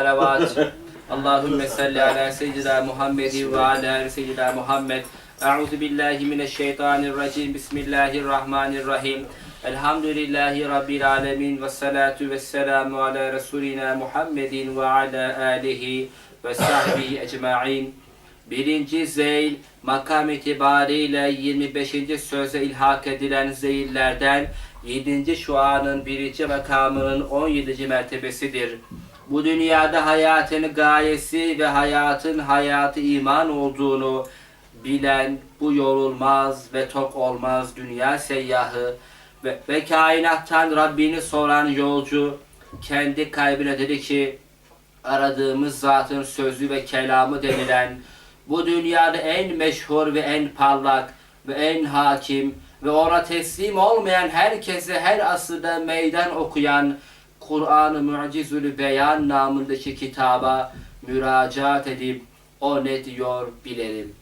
salavat. Allahümme salli ala seyyidina Muhammedin ve ala seyyidina Muhammed. Euzu billahi mineşşeytanirracim. Bismillahirrahmanirrahim. Elhamdülillahi Rabbil alemin ve salatu ve selamu ala Resulina Muhammedin ve ala alihi ve sahbihi ecma'in. Birinci zeyl makam itibariyle 25. söze ilhak edilen zeyillerden 7. şuanın birinci makamının 17. mertebesidir. Bu dünyada hayatın gayesi ve hayatın hayatı iman olduğunu bilen bu yorulmaz ve tok olmaz dünya seyyahı ve, ve kainattan Rabbini soran yolcu kendi kalbine dedi ki aradığımız zatın sözü ve kelamı denilen bu dünyada en meşhur ve en parlak ve en hakim ve ona teslim olmayan herkese her asırda meydan okuyan Kur'an-ı Mucizül Beyan namındaki kitaba müracaat edip o ne diyor bilelim.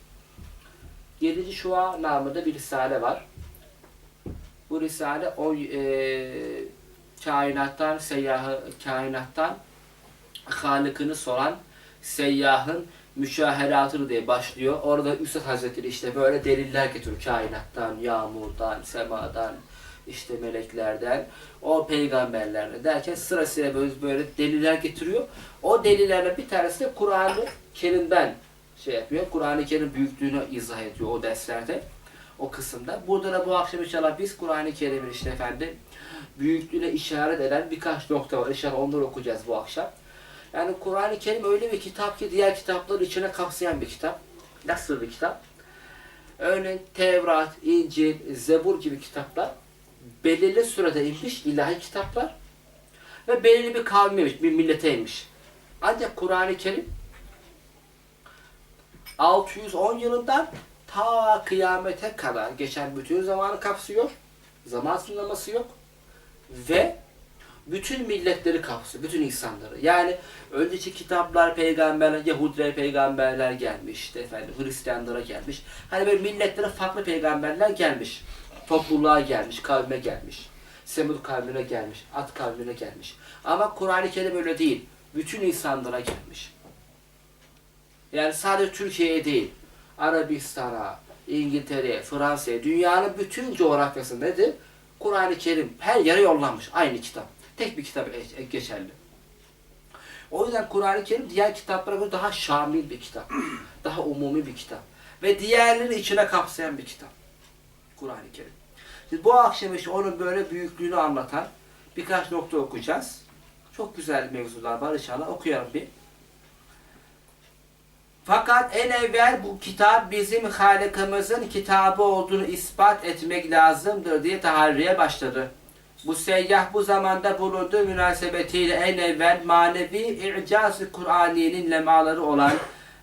7. Şua namında bir risale var. Bu risale o e, kainattan seyyahı kainattan Halık'ını soran seyyahın müşaheratını diye başlıyor. Orada Üstad Hazretleri işte böyle deliller getiriyor kainattan, yağmurdan, semadan, işte meleklerden, o peygamberlerle derken sırasıyla böyle, böyle deliller getiriyor. O delillerden bir tanesi de Kur'an-ı Kerim'den şey yapıyor. Kur'an-ı Kerim büyüklüğünü izah ediyor o derslerde. O kısımda. Burada da bu akşam inşallah biz Kur'an-ı Kerim'in işte efendim büyüklüğüne işaret eden birkaç nokta var. İnşallah onları okuyacağız bu akşam. Yani Kur'an-ı Kerim öyle bir kitap ki diğer kitapları içine kapsayan bir kitap. Nasıl bir kitap? Örneğin Tevrat, İncil, Zebur gibi kitaplar belirli sürede inmiş ilahi kitaplar ve belirli bir kavme inmiş, bir millete inmiş. Ancak Kur'an-ı Kerim 610 yılından ta kıyamete kadar geçen bütün zamanı kapsıyor. Zaman sınırlaması yok. Ve bütün milletleri kapsıyor, bütün insanları. Yani önceki kitaplar, peygamberler, Yahudiler peygamberler gelmiş, işte efendim Hristiyanlara gelmiş. Hani böyle milletlere farklı peygamberler gelmiş. Topluluğa gelmiş, kavme gelmiş. Semud kavmine gelmiş, At kavmine gelmiş. Ama Kur'an-ı Kerim öyle değil. Bütün insanlara gelmiş. Yani sadece Türkiye'ye değil, Arabistan'a, İngiltere'ye, Fransa'ya, dünyanın bütün coğrafyası nedir? Kur'an-ı Kerim her yere yollanmış. Aynı kitap. Tek bir kitap e- geçerli. O yüzden Kur'an-ı Kerim diğer kitaplara göre daha şamil bir kitap. Daha umumi bir kitap. Ve diğerlerini içine kapsayan bir kitap. Kur'an-ı Kerim. Şimdi bu akşam işte onun böyle büyüklüğünü anlatan birkaç nokta okuyacağız. Çok güzel mevzular var inşallah. Okuyalım bir. Fakat en evvel bu kitap bizim Halık'ımızın kitabı olduğunu ispat etmek lazımdır diye taharriye başladı. Bu seyyah bu zamanda bulunduğu münasebetiyle en evvel manevi i'caz-ı Kur'aniyenin lemaları olan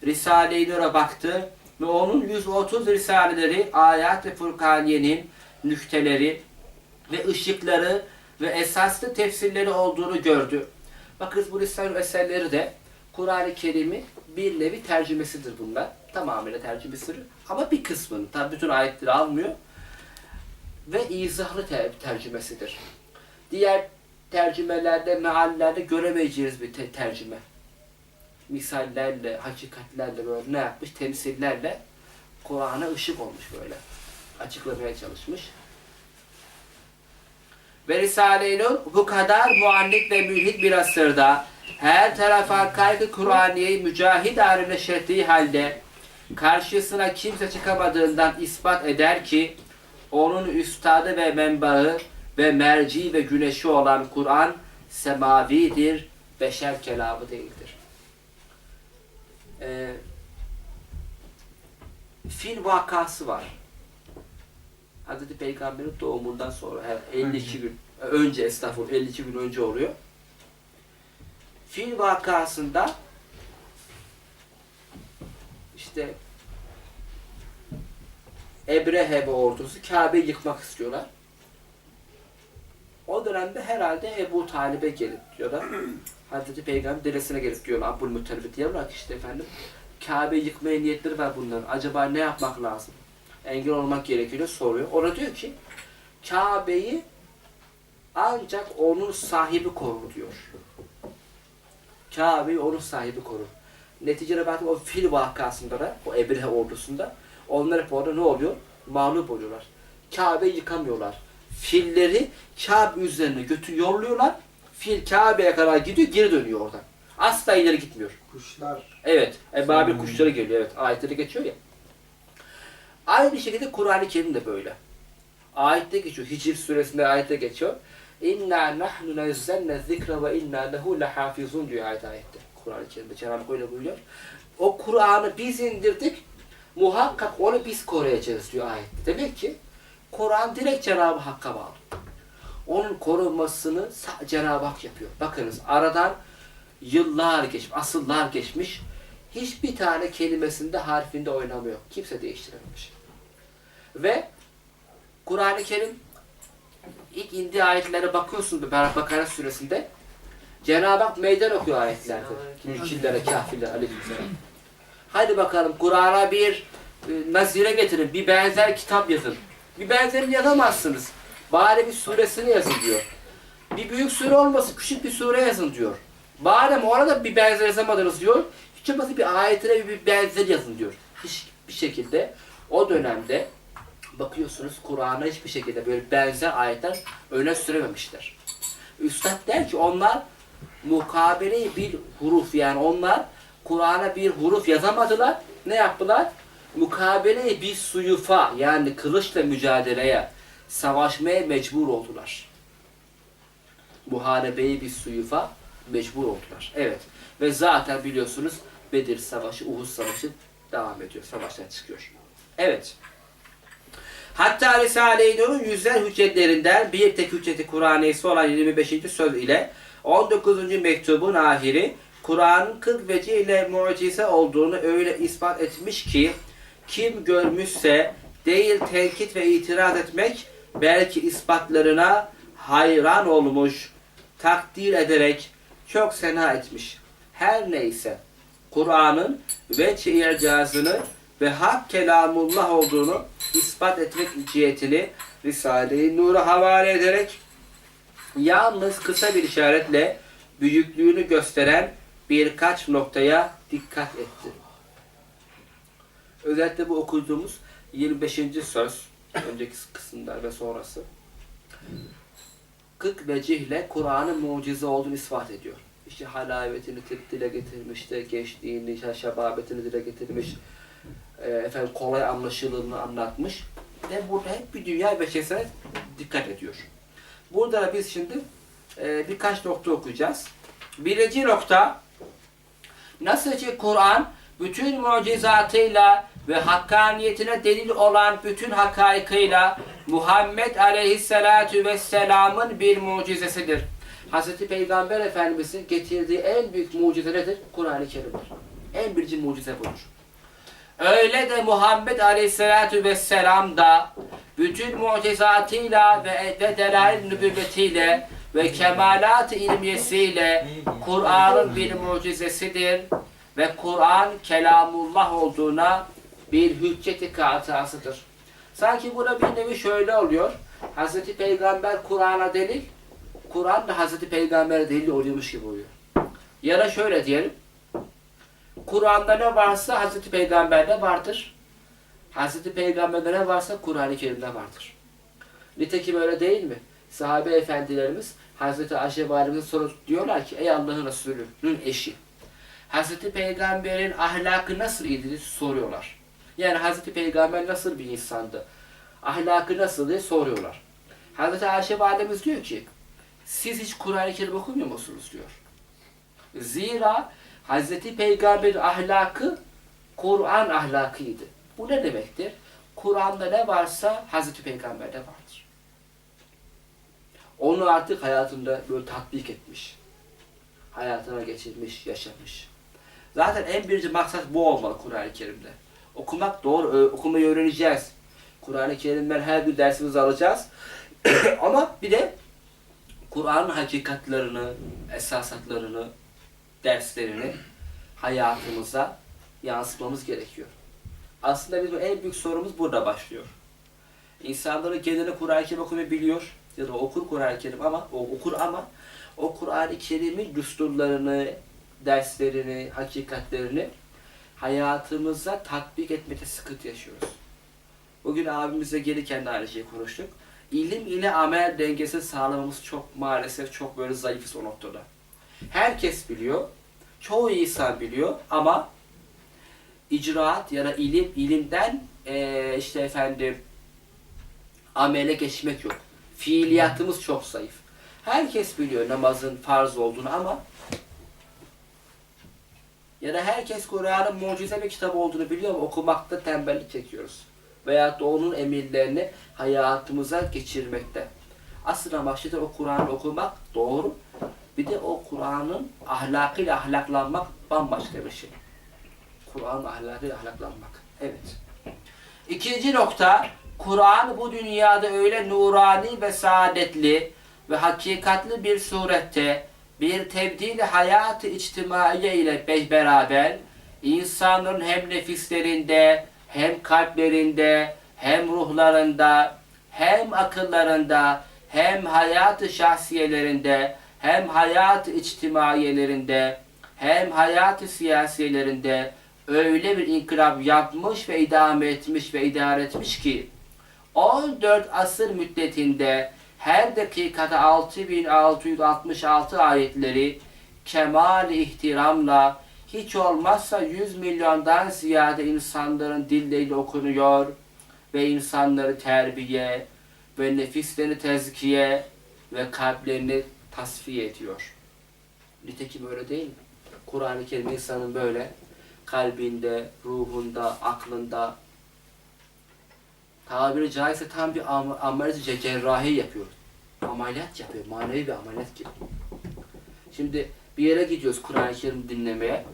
Risale-i Nur'a baktı ve onun 130 risaleleri ayat-ı Furkaniye'nin nükteleri ve ışıkları ve esaslı tefsirleri olduğunu gördü. Bakınız bu Risale-i eserleri de Kur'an-ı Kerim'in bir nevi tercümesidir bunlar. Tamamıyla tercümesidir. Ama bir kısmını, tabi bütün ayetleri almıyor. Ve izahlı ter- tercümesidir. Diğer tercümelerde, meallerde göremeyeceğiniz bir te- tercüme. Misallerle, hakikatlerle böyle ne yapmış? Temsillerle Kur'an'a ışık olmuş böyle. Açıklamaya çalışmış. Ve Risale-i Nur bu kadar muannik ve mülhit bir asırda her tarafa kaygı Kur'aniye'yi mücahid haline şerttiği halde karşısına kimse çıkamadığından ispat eder ki onun üstadı ve menbaı ve merci ve güneşi olan Kur'an semavidir, beşer kelamı değildir. Ee, fil vakası var. Hazreti Peygamber'in doğumundan sonra yani 52 gün önce estağfurullah 52 gün önce oluyor. Fil vakasında işte Ebrehe ve ordusu Kabe'yi yıkmak istiyorlar. O dönemde herhalde Ebu Talib'e gelip diyorlar. Hazreti Peygamber dedesine gelip diyorlar. Abdülmuttalib'e diyorlar ki işte efendim Kabe'yi yıkmaya niyetleri var bunların. Acaba ne yapmak lazım? Engel olmak gerekiyor soruyor. Orada diyor ki Kabe'yi ancak onun sahibi korur diyor. Kabe'yi onun sahibi korur. Neticede bakın o fil vakasında da, o Ebrehe ordusunda onlar hep orada ne oluyor? Mağlup oluyorlar. Kabe'yi yıkamıyorlar. Filleri Kabe üzerine götür yolluyorlar. Fil Kabe'ye kadar gidiyor, geri dönüyor oradan. Asla ileri gitmiyor. Kuşlar Evet, Ebabil kuşları geliyor. Evet, ayetleri geçiyor ya. Aynı şekilde Kur'an-ı Kerim de böyle. Ayette geçiyor. Hicr suresinde ayette geçiyor. İnna nahnu nazzalna zikra ve inna lehu lahafizun diyor ayet ayette. Kur'an-ı Kerim'de Cenab-ı Hak öyle buyuruyor. O Kur'an'ı biz indirdik. Muhakkak onu biz koruyacağız diyor ayette. Demek ki Kur'an direkt Cenab-ı Hakk'a bağlı. Onun korunmasını Cenab-ı Hak yapıyor. Bakınız aradan yıllar geçmiş, asıllar geçmiş. Hiçbir tane kelimesinde harfinde oynamıyor. Kimse değiştirememiş. Ve Kur'an-ı Kerim ilk indiği ayetlere bakıyorsun Bakara suresinde. Cenab-ı Hak meydan okuyor ayetlerde. Mülkillere, kafirlere, aleykümselam. Hadi bakalım Kur'an'a bir e, nazire getirin, bir benzer kitap yazın. Bir benzerini yazamazsınız. Bari bir suresini yazın diyor. Bir büyük sure olmasın, küçük bir sure yazın diyor. Bari orada bir benzer yazamadınız diyor. Hiç olmazsa bir ayetine bir benzer yazın diyor. Hiçbir şekilde o dönemde bakıyorsunuz Kur'an'a hiçbir şekilde böyle benzer ayetler öne sürememişler. Üstad der ki onlar mukabele bir huruf yani onlar Kur'an'a bir huruf yazamadılar. Ne yaptılar? Mukabele bir suyufa yani kılıçla mücadeleye, savaşmaya mecbur oldular. Muharebeyi bir suyufa mecbur oldular. Evet. Ve zaten biliyorsunuz Bedir Savaşı, Uhud Savaşı devam ediyor. Savaştan çıkıyor. Evet. Hatta Risale-i Nur'un yüzler hüccetlerinden bir tek hücceti Kur'an'esi olan 25. söz ile 19. mektubun ahiri Kur'an'ın 40 veci ile mucize olduğunu öyle ispat etmiş ki kim görmüşse değil tenkit ve itiraz etmek belki ispatlarına hayran olmuş, takdir ederek çok sena etmiş. Her neyse Kur'an'ın veçh icazını ve hak kelamullah olduğunu ispat etmek cihetini Risale-i Nur'a havale ederek yalnız kısa bir işaretle büyüklüğünü gösteren birkaç noktaya dikkat etti. Özellikle bu okuduğumuz 25. söz, önceki kısımlar ve sonrası 40 vecihle Kur'an'ın mucize olduğunu ispat ediyor. İşte halavetini dile getirmiş de gençliğini, işte şebabetini dile getirmiş. E, efendim kolay anlaşılığını anlatmış. Ve burada hep bir dünya beşerisine dikkat ediyor. Burada da biz şimdi e, birkaç nokta okuyacağız. Birinci nokta nasıl ki Kur'an bütün mucizatıyla ve hakkaniyetine delil olan bütün hakaykıyla Muhammed Aleyhisselatü Vesselam'ın bir mucizesidir. Hz. Peygamber Efendimiz'in getirdiği en büyük mucize nedir? Kur'an-ı Kerim'dir. En birinci mucize budur. Öyle de Muhammed Aleyhisselatü Vesselam da bütün mucizatıyla ve, ve delail nübüvvetiyle ve kemalat ilmiyesiyle Kur'an'ın bir mucizesidir ve Kur'an kelamullah olduğuna bir hücceti katasıdır. Sanki burada bir nevi şöyle oluyor. Hz. Peygamber Kur'an'a delil, Kur'an da Hz. Peygamber'e delil oluyormuş gibi oluyor. Ya da şöyle diyelim. Kur'an'da ne varsa Hz. Peygamber'de vardır. Hz. Peygamber'de ne varsa Kur'an-ı Kerim'de vardır. Nitekim öyle değil mi? Sahabe efendilerimiz Hz. Ayşe Validemize sorup diyorlar ki ey Allah'ın Resulü'nün eşi. Hz. Peygamber'in ahlakı nasıl idi soruyorlar. Yani Hz. Peygamber nasıl bir insandı? Ahlakı nasıl diye soruyorlar. Hz. Ayşe Validemiz diyor ki siz hiç Kur'an-ı Kerim okumuyor musunuz diyor. Zira Hz. Peygamber'in ahlakı Kur'an ahlakıydı. Bu ne demektir? Kur'an'da ne varsa Hz. Peygamber'de vardır. Onu artık hayatında böyle tatbik etmiş. Hayatına geçirmiş, yaşamış. Zaten en birinci maksat bu olmalı Kur'an-ı Kerim'de. Okumak doğru, ö- okumayı öğreneceğiz. Kur'an-ı Kerim'den her bir dersimizi alacağız. Ama bir de Kur'an'ın hakikatlerini, esasatlarını, derslerini hayatımıza yansıtmamız gerekiyor. Aslında bizim en büyük sorumuz burada başlıyor. İnsanların geneli Kur'an-ı Kerim okumayı biliyor ya da okur Kur'an-ı Kerim ama o okur ama o Kur'an-ı Kerim'in düsturlarını, derslerini, hakikatlerini hayatımıza tatbik etmekte sıkıntı yaşıyoruz. Bugün abimizle gelirken de aynı şeyi konuştuk. İlim ile amel dengesi sağlamamız çok maalesef çok böyle zayıfız o noktada. Herkes biliyor, çoğu insan biliyor ama icraat ya da ilim, ilimden eee, işte efendim amele geçmek yok. Fiiliyatımız çok zayıf. Herkes biliyor namazın farz olduğunu ama ya da herkes Kur'an'ın mucize bir kitap olduğunu biliyor ama okumakta tembellik çekiyoruz. Veyahut da onun emirlerini hayatımıza geçirmekte. Asıl amaçlı da o Kur'an'ı okumak doğru. Bir de o Kur'an'ın ahlakıyla ahlaklanmak bambaşka bir şey. Kur'an'ın ahlakıyla ahlaklanmak. Evet. İkinci nokta, Kur'an bu dünyada öyle nurani ve saadetli ve hakikatli bir surette bir tebdil hayatı içtimaiye ile be- beraber insanların hem nefislerinde hem kalplerinde hem ruhlarında hem akıllarında hem hayatı şahsiyelerinde hem hayatı içtimaiyelerinde hem hayatı siyasiyelerinde öyle bir inkılap yapmış ve idame etmiş ve idare etmiş ki 14 asır müddetinde her dakikada 6666 ayetleri kemal ihtiramla hiç olmazsa 100 milyondan ziyade insanların dilleriyle okunuyor ve insanları terbiye ve nefislerini tezkiye ve kalplerini tasfiye ediyor. Nitekim öyle değil mi? Kur'an-ı Kerim insanın böyle kalbinde, ruhunda, aklında tabiri caizse tam bir am ameliyat cerrahi yapıyor. Ameliyat yapıyor. Manevi bir ameliyat gibi. Şimdi bir yere gidiyoruz Kur'an-ı Kerim dinlemeye.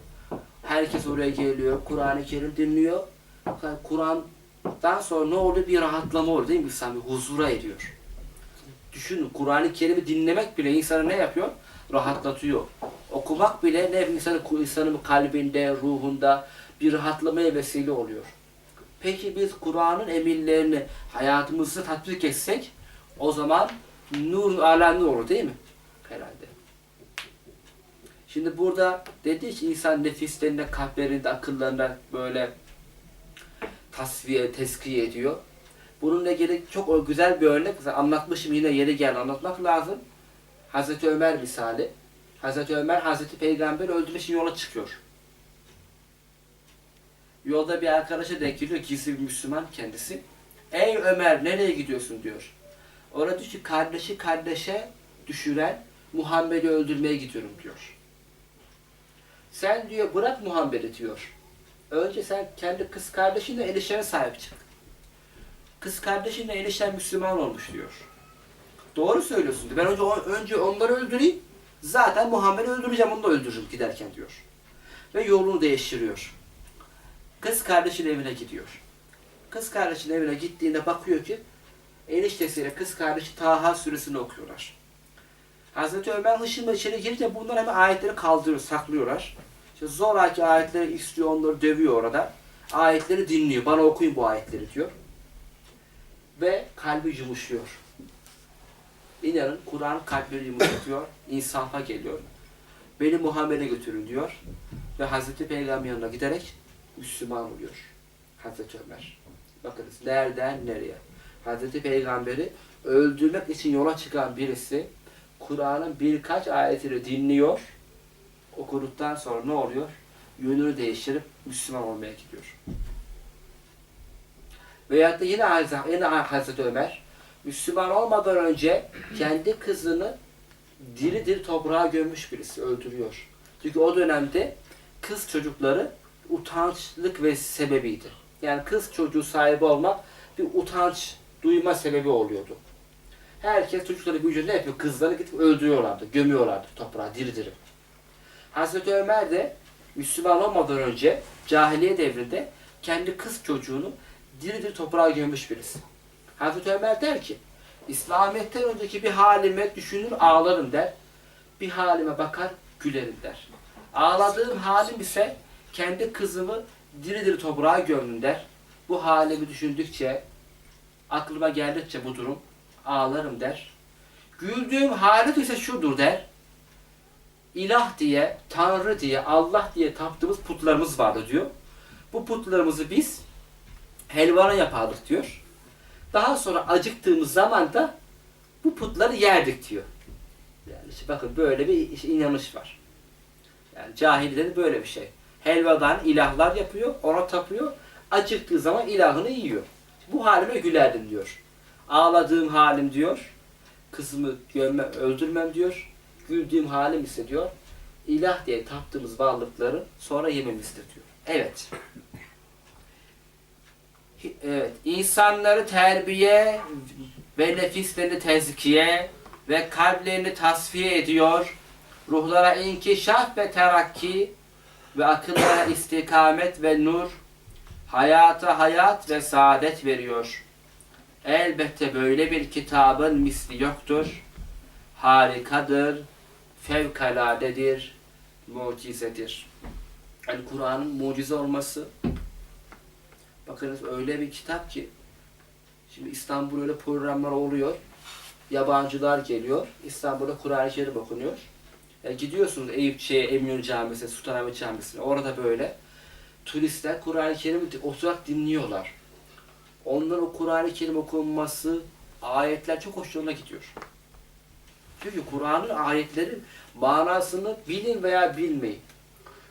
Herkes oraya geliyor. Kur'an-ı Kerim dinliyor. Kur'an'dan sonra ne oluyor? Bir rahatlama oluyor değil mi? İnsan bir huzura eriyor. Düşünün Kur'an-ı Kerim'i dinlemek bile insanı ne yapıyor? Rahatlatıyor. Okumak bile ne insanın, insanın kalbinde, ruhunda bir rahatlamaya vesile oluyor. Peki biz Kur'an'ın emirlerini hayatımızda tatbik etsek o zaman nur alemli olur değil mi? Herhalde. Şimdi burada dedi ki insan nefislerinde, kalplerinde, akıllarında böyle tasfiye, teskiye ediyor. Bununla ilgili çok güzel bir örnek. Mesela anlatmışım yine yeri geldi anlatmak lazım. Hazreti Ömer misali. Hazreti Ömer Hazreti Peygamber öldürmek yola çıkıyor. Yolda bir arkadaşa denk geliyor, gizli bir Müslüman kendisi. Ey Ömer nereye gidiyorsun diyor. Orada diyor ki kardeşi kardeşe düşüren Muhammed'i öldürmeye gidiyorum diyor. Sen diyor bırak Muhammed'i diyor. Önce sen kendi kız kardeşinle ilişkine sahip çık. Kız kardeşinle ilişken Müslüman olmuş diyor. Doğru söylüyorsun diyor. Ben önce, önce onları öldüreyim. Zaten Muhammed'i öldüreceğim, onu da öldürürüm giderken diyor. Ve yolunu değiştiriyor. Kız kardeşin evine gidiyor. Kız kardeşin evine gittiğinde bakıyor ki eniştesiyle kız kardeşi Taha suresini okuyorlar. Hazreti Ömer hışımla içeri girince bunlar hemen ayetleri kaldırıyor, saklıyorlar. İşte zoraki ayetleri istiyor, onları dövüyor orada. Ayetleri dinliyor. Bana okuyun bu ayetleri diyor. Ve kalbi yumuşuyor. İnanın Kur'an kalpleri yumuşatıyor, insafa geliyor. Beni Muhammed'e götürün diyor. Ve Hazreti Peygamber yanına giderek Müslüman oluyor. Hazreti Ömer. Bakınız nereden nereye. Hazreti Peygamber'i öldürmek için yola çıkan birisi Kur'an'ın birkaç ayetini dinliyor. Okuduktan sonra ne oluyor? Yönünü değiştirip Müslüman olmaya gidiyor. Veyahut da yine, yine Hazreti Ömer Müslüman olmadan önce kendi kızını diri diri toprağa gömmüş birisi öldürüyor. Çünkü o dönemde kız çocukları utançlık ve sebebiydi. Yani kız çocuğu sahibi olmak bir utanç duyma sebebi oluyordu. Herkes çocukları gücünde ne yapıyor? Kızlarını gidip öldürüyorlardı, gömüyorlardı toprağa diri diri. Hazreti Ömer de Müslüman olmadan önce cahiliye devrinde kendi kız çocuğunu diri diri toprağa gömmüş birisi. Hazreti Ömer der ki, İslamiyet'ten önceki bir halime düşünür ağlarım der. Bir halime bakar gülerim der. Ağladığım halim ise kendi kızımı diri diri toprağa gömdüm der. Bu halimi düşündükçe, aklıma geldikçe bu durum ağlarım der. Güldüğüm halim ise şudur der. ilah diye, tanrı diye, Allah diye taptığımız putlarımız vardı diyor. Bu putlarımızı biz helvana yapardık diyor. Daha sonra acıktığımız zaman da bu putları yerdik diyor. Yani işte bakın böyle bir inanış var. Yani cahilleri böyle bir şey. Helvadan ilahlar yapıyor, ona tapıyor. Acıktığı zaman ilahını yiyor. Bu halime gülerdim diyor. Ağladığım halim diyor. Kızımı gömme, öldürmem diyor. Güldüğüm halim ise diyor. İlah diye taptığımız varlıkları sonra yememizdir diyor. Evet. Evet. İnsanları terbiye ve nefislerini tezkiye ve kalplerini tasfiye ediyor. Ruhlara inkişaf ve terakki ve akıllara istikamet ve nur, hayata hayat ve saadet veriyor. Elbette böyle bir kitabın misli yoktur. Harikadır, fevkaladedir, mucizedir. Yani Kur'an'ın mucize olması bakınız öyle bir kitap ki şimdi İstanbul öyle programlar oluyor. Yabancılar geliyor. İstanbul'da Kur'an-ı Kerim okunuyor. Yani gidiyorsunuz Eyüp şey, Eminönü Camisi'ne, Sultanahmet Camisi'ne. Orada böyle turistler Kur'an-ı Kerim'i oturarak dinliyorlar. Onların o Kur'an-ı Kerim okunması, ayetler çok hoşlarına gidiyor. Çünkü Kur'an'ın ayetlerin manasını bilin veya bilmeyin.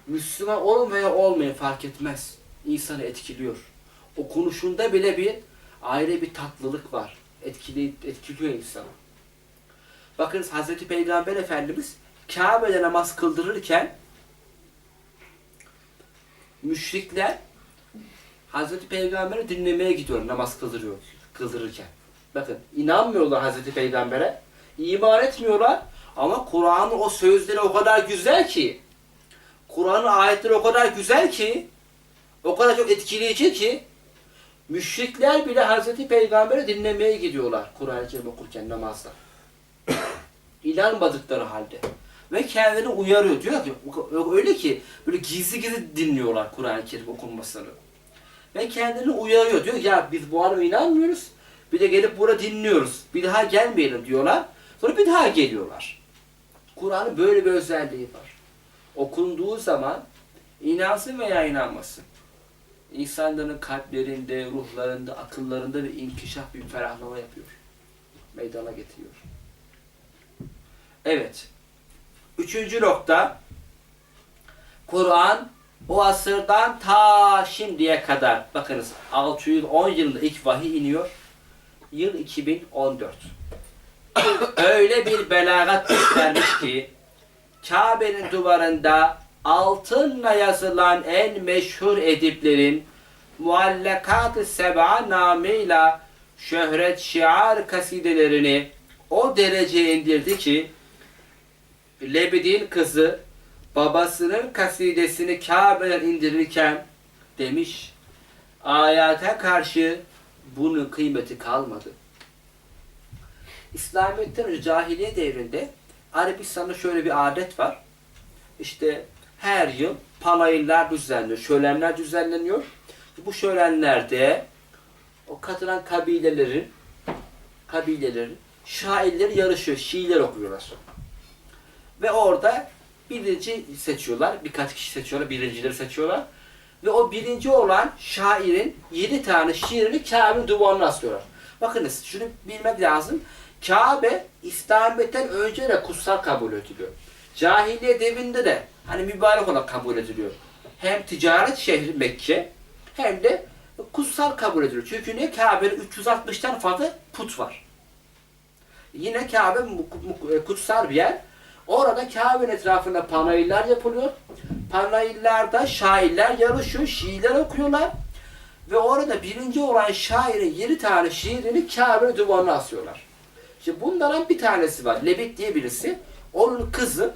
Müslüman olun veya olmayın fark etmez. İnsanı etkiliyor. Okunuşunda bile bir ayrı bir tatlılık var. Etkili, etkiliyor insanı. Bakınız Hazreti Peygamber Efendimiz Kabe'de namaz kıldırırken müşrikler Hazreti Peygamber'i dinlemeye gidiyor namaz kıldırıyor, kıldırırken. Bakın inanmıyorlar Hazreti Peygamber'e. iman etmiyorlar ama Kur'an'ın o sözleri o kadar güzel ki Kur'an'ın ayetleri o kadar güzel ki o kadar çok etkileyici ki müşrikler bile Hazreti Peygamber'i dinlemeye gidiyorlar Kur'an-ı Kerim okurken namazda. İnanmadıkları halde. Ve kendini uyarıyor. Diyor ki öyle ki böyle gizli gizli dinliyorlar Kur'an-ı Kerim okunmasını. Ve kendini uyarıyor. Diyor ya biz bu adama inanmıyoruz. Bir de gelip burada dinliyoruz. Bir daha gelmeyelim diyorlar. Sonra bir daha geliyorlar. Kur'an'ın böyle bir özelliği var. Okunduğu zaman inansın veya inanmasın. İnsanların kalplerinde, ruhlarında, akıllarında bir inkişaf, bir ferahlama yapıyor. Meydana getiriyor. Evet. Üçüncü nokta. Kur'an o asırdan ta şimdiye kadar bakınız 610 yılında ilk vahiy iniyor. Yıl 2014. Öyle bir belagat göstermiş ki Kabe'nin duvarında altınla yazılan en meşhur ediplerin Muallakat-ı Seba namıyla şöhret şiar kasidelerini o dereceye indirdi ki Lebedin kızı babasının kasidesini Kabe'den indirirken demiş ayete karşı bunun kıymeti kalmadı. İslamiyet'ten önce cahiliye devrinde Arabistan'da şöyle bir adet var. İşte her yıl panayırlar düzenleniyor, şölenler düzenleniyor. Bu şölenlerde o katılan kabilelerin kabilelerin şairleri yarışıyor, şiirler okuyorlar. Ve orada birinci seçiyorlar, birkaç kişi seçiyorlar, birincileri seçiyorlar. Ve o birinci olan şairin yedi tane şiirini Kabe'nin duvarına asıyorlar. Bakınız şunu bilmek lazım. Kabe İslamiyet'ten önce de kutsal kabul ediliyor. Cahiliye devrinde de hani mübarek olarak kabul ediliyor. Hem ticaret şehri Mekke hem de kutsal kabul ediliyor. Çünkü ne Kabe'de 360'tan fazla put var. Yine Kabe kutsal bir yer. Orada Kabe'nin etrafında panayırlar yapılıyor. Panayırlarda şairler yarışıyor, şiirler okuyorlar. Ve orada birinci olan şairin yedi tane şiirini Kabe'nin duvarına asıyorlar. Şimdi bunlardan bir tanesi var. Lebit diye birisi. Onun kızı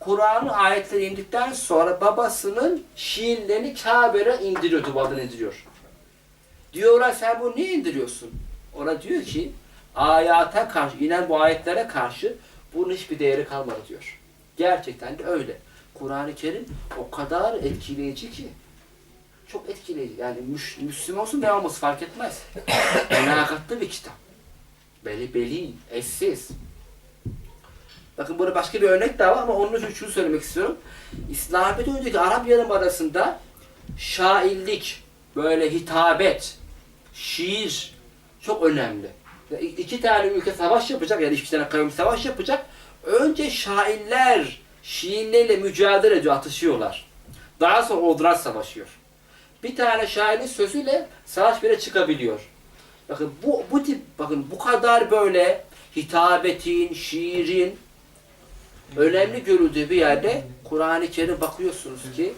Kur'an'ın ayetleri indikten sonra babasının şiirlerini Kabe'ye indiriyor, duvardan indiriyor. Diyorlar sen bunu niye indiriyorsun? Ona diyor ki ayata karşı, inen bu ayetlere karşı bunun hiçbir değeri kalmadı diyor. Gerçekten de öyle. Kur'an-ı Kerim o kadar etkileyici ki. Çok etkileyici. Yani müş, Müslüman olsun veya olmasın fark etmez. Belakatlı bir kitap. Beli beli, eşsiz. Bakın burada başka bir örnek daha var ama onun için şunu söylemek istiyorum. İslamiyet'e önceki Arap Yarımadası'nda şairlik, böyle hitabet, şiir çok önemli. Yani iki tane ülke savaş yapacak yani iki tane kavim savaş yapacak. Önce şairler şiirleriyle mücadele ediyor, atışıyorlar. Daha sonra ordular savaşıyor. Bir tane şairin sözüyle savaş bile çıkabiliyor. Bakın bu, bu tip, bakın bu kadar böyle hitabetin, şiirin önemli görüldüğü bir yerde Kur'an-ı Kerim bakıyorsunuz ki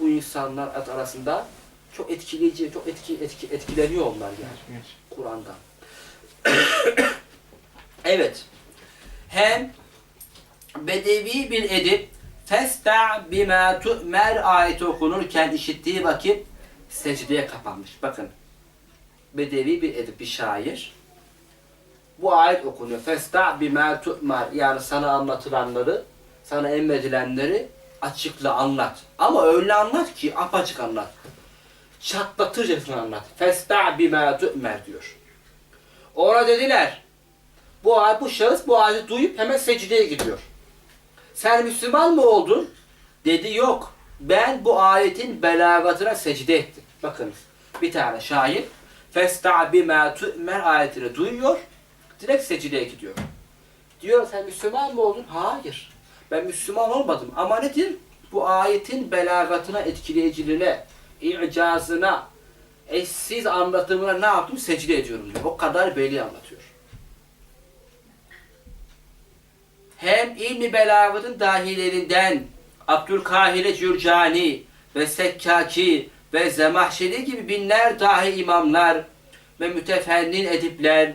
bu insanlar arasında çok etkileyici, çok etki, etki, etkileniyor onlar yani Kur'an'dan. evet. Hem bedevi bir edip Festa bima tu'mer ayeti okunurken işittiği vakit secdeye kapanmış. Bakın. Bedevi bir edip bir şair. Bu ayet okunuyor. Festa bima tu'mer yani sana anlatılanları, sana emredilenleri açıkla anlat. Ama öyle anlat ki apaçık anlat. Çatlatırcasına anlat. Festa bima tu'mer diyor. Ona dediler. Bu bu şahıs bu ayeti duyup hemen secdeye gidiyor. Sen Müslüman mı oldun? Dedi yok. Ben bu ayetin belagatına secde ettim. Bakın bir tane şair Festa bima tu'mer ayetini duyuyor. Direkt secdeye gidiyor. Diyor sen Müslüman mı oldun? Hayır. Ben Müslüman olmadım. Ama nedir? Bu ayetin belagatına, etkileyiciliğine, icazına, eşsiz anlatımına ne yaptım? Secde ediyorum diyor. O kadar belli anlatıyor. Hem ilmi belagatın dahilerinden Abdülkahire Cürcani ve Sekkaki ve Zemahşeri gibi binler dahi imamlar ve mütefennin edipler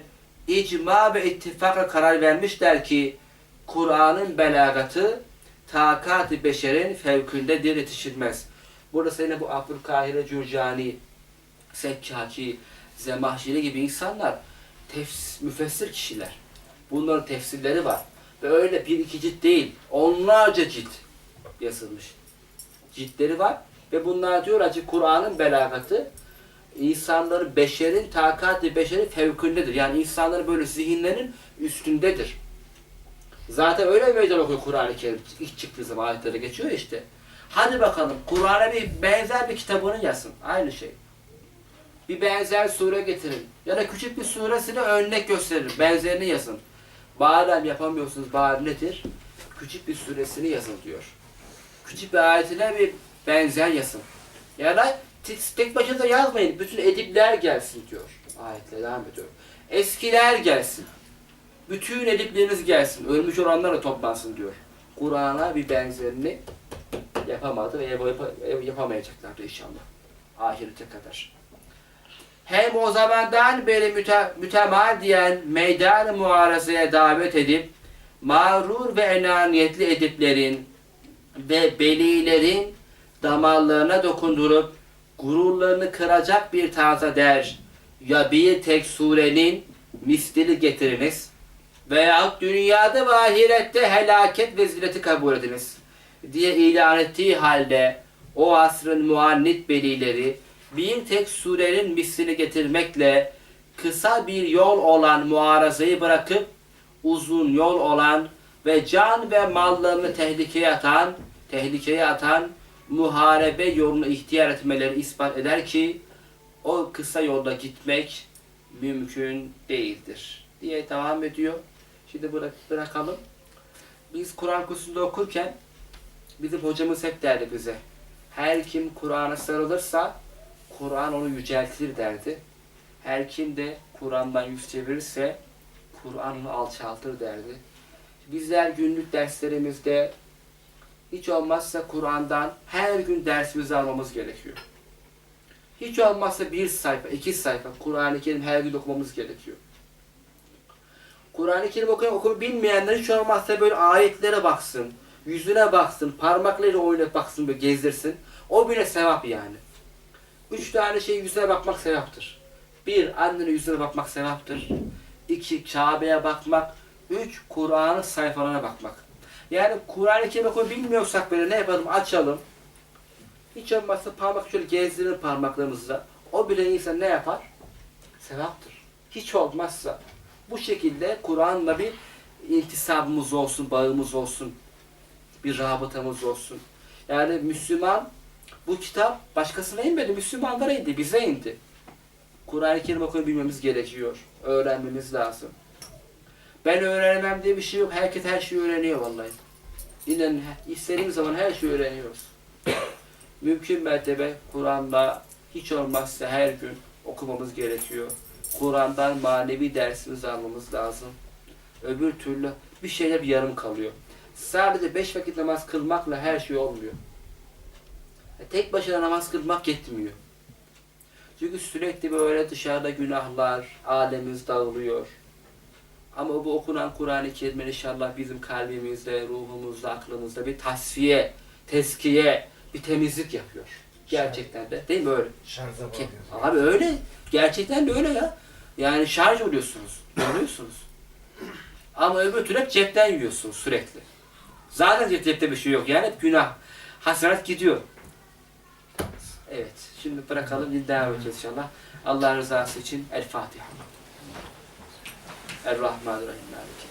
icma ve ittifakla karar vermişler ki Kur'an'ın belagatı takat-ı beşerin fevkündedir yetişilmez. Burada yine bu Abdülkahire Cürcani, Sekkaki, Zemahşeri gibi insanlar tefs müfessir kişiler. Bunların tefsirleri var. Ve öyle bir iki cilt değil, onlarca cilt yazılmış. Ciltleri var ve bunlar diyorlar ki Kur'an'ın belagatı insanların, beşerin, takati beşerin fevkündedir. Yani insanların böyle zihinlerin üstündedir. Zaten öyle meydan okuyor Kur'an-ı Kerim. İlk çıktığı zaman ayetlere geçiyor işte. Hadi bakalım Kur'an'a bir benzer bir kitabını yazın. Aynı şey. Bir benzer sure getirin. Ya da küçük bir suresini örnek gösterin. Benzerini yazın. Madem yapamıyorsunuz bari nedir? Küçük bir suresini yazın diyor. Küçük bir ayetine bir benzer yazın. Ya da tek, başına yazmayın. Bütün edipler gelsin diyor. Ayetle devam ediyor. Eskiler gelsin. Bütün edipleriniz gelsin. Ölmüş olanlar da toplansın diyor. Kur'an'a bir benzerini yapamadı ve yap- yap- yapamayacaklardı inşallah. Ahirete kadar. Hem o zamandan beri müte, mütemadiyen meydan muharazaya davet edip mağrur ve enaniyetli ediplerin ve belilerin damarlarına dokundurup gururlarını kıracak bir tarzda der ya bir tek surenin mislini getiriniz veya dünyada ve ahirette helaket ve zilleti kabul ediniz diye ilan ettiği halde o asrın muannit belileri bir tek surenin mislini getirmekle kısa bir yol olan muarazayı bırakıp uzun yol olan ve can ve mallarını tehlikeye atan, tehlikeye atan muharebe yolunu ihtiyar etmeleri ispat eder ki o kısa yolda gitmek mümkün değildir diye devam ediyor. Şimdi bırak, bırakalım. Biz Kur'an kursunda okurken bizim hocamız hep derdi bize. Her kim Kur'an'a sarılırsa Kur'an onu yüceltir derdi. Her kim de Kur'an'dan yüz çevirirse Kur'an onu alçaltır derdi. Bizler günlük derslerimizde hiç olmazsa Kur'an'dan her gün dersimizi almamız gerekiyor. Hiç olmazsa bir sayfa, iki sayfa Kur'an-ı Kerim her gün okumamız gerekiyor. Kur'an-ı Kerim okuyan okuma bilmeyenler hiç olmazsa böyle ayetlere baksın, yüzüne baksın, parmaklarıyla oynayıp baksın, böyle gezdirsin. O bile sevap yani. Üç tane şey yüzüne bakmak sevaptır. Bir, annenin yüzüne bakmak sevaptır. İki, Kabe'ye bakmak. Üç, Kur'an'ın sayfalarına bakmak. Yani Kur'an-ı Kerim okumayı bilmiyorsak böyle ne yapalım? Açalım. Hiç olmazsa parmak şöyle gezdirir parmaklarımızla. O bile insan ne yapar? Sevaptır. Hiç olmazsa. Bu şekilde Kur'an'la bir intisabımız olsun, bağımız olsun. Bir rabıtamız olsun. Yani Müslüman bu kitap başkasına inmedi, Müslümanlara indi, bize indi. Kur'an-ı Kerim okuyup bilmemiz gerekiyor. Öğrenmemiz lazım. Ben öğrenemem diye bir şey yok. Herkes her şeyi öğreniyor vallahi. İnan istediğimiz zaman her şeyi öğreniyoruz. Mümkün mertebe Kur'an'da hiç olmazsa her gün okumamız gerekiyor. Kur'an'dan manevi dersimizi almamız lazım. Öbür türlü bir şeyler yarım kalıyor. Sadece beş vakit namaz kılmakla her şey olmuyor. Tek başına namaz kılmak yetmiyor. Çünkü sürekli böyle dışarıda günahlar, alemiz dağılıyor. Ama bu okunan Kur'an-ı Kerim inşallah bizim kalbimizde, ruhumuzda, aklımızda bir tasfiye, teskiye, bir temizlik yapıyor. Gerçekten de. Değil mi öyle? Şarja. Abi öyle. Gerçekten de öyle ya. Yani şarj oluyorsunuz. Oluyorsunuz. Ama öbür türlü hep cepten yiyorsunuz sürekli. Zaten cep- cepte bir şey yok. Yani hep günah. Hasenat gidiyor. Evet. Şimdi bırakalım. Din devam edeceğiz inşallah. Allah rızası için El Fatiha. El-Rahmanirrahim. Maliki.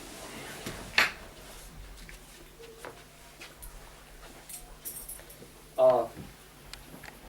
Amin.